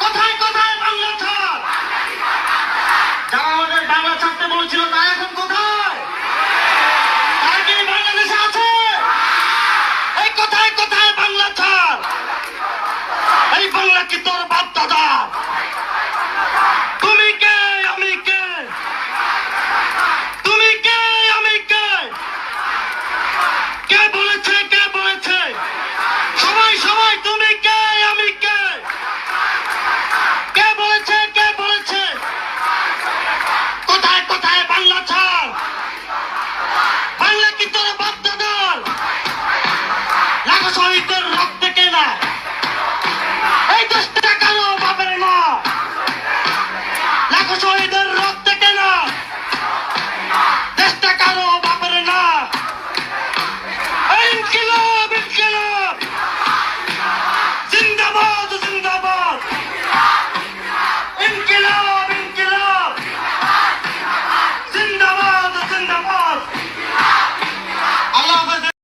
কোথায় কোথায় বাংলা ছাড়? যারা আমাদের বাংলা ছাড়তে বলছিল তাই स्वामी रक्त केला.